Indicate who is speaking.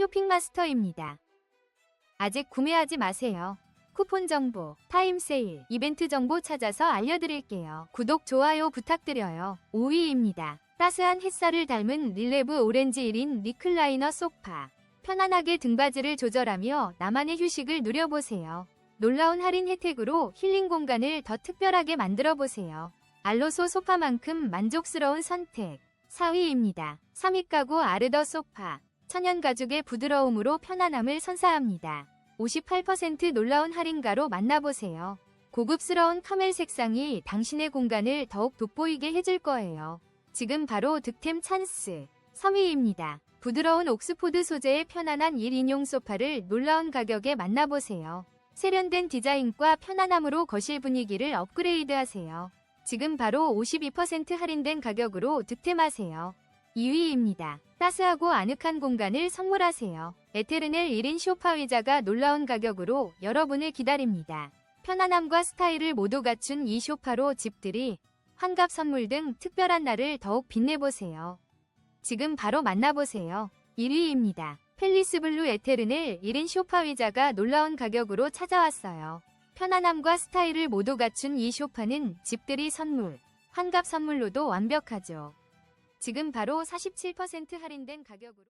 Speaker 1: 쇼핑마스터입니다. 아직 구매하지 마세요. 쿠폰 정보, 타임 세일, 이벤트 정보 찾아서 알려드릴게요. 구독, 좋아요 부탁드려요. 5위입니다. 따스한 햇살을 닮은 릴레브 오렌지 1인 리클라이너 소파. 편안하게 등받이를 조절하며 나만의 휴식을 누려보세요. 놀라운 할인 혜택으로 힐링 공간을 더 특별하게 만들어 보세요. 알로소 소파만큼 만족스러운 선택. 4위입니다. 3위 가구 아르더 소파. 천연 가죽의 부드러움으로 편안함을 선사합니다. 58% 놀라운 할인가로 만나보세요. 고급스러운 카멜 색상이 당신의 공간을 더욱 돋보이게 해줄 거예요. 지금 바로 득템 찬스. 3위입니다. 부드러운 옥스포드 소재의 편안한 1인용 소파를 놀라운 가격에 만나보세요. 세련된 디자인과 편안함으로 거실 분위기를 업그레이드하세요. 지금 바로 52% 할인된 가격으로 득템하세요. 2위입니다. 따스하고 아늑한 공간을 선물하세요. 에테르넬 1인 쇼파 의자가 놀라운 가격으로 여러분을 기다립니다. 편안함과 스타일을 모두 갖춘 이 쇼파로 집들이, 환갑 선물 등 특별한 날을 더욱 빛내보세요. 지금 바로 만나보세요. 1위입니다. 펠리스 블루 에테르넬 1인 쇼파 의자가 놀라운 가격으로 찾아왔어요. 편안함과 스타일을 모두 갖춘 이 쇼파는 집들이 선물, 환갑 선물로도 완벽하죠. 지금 바로 47% 할인된 가격으로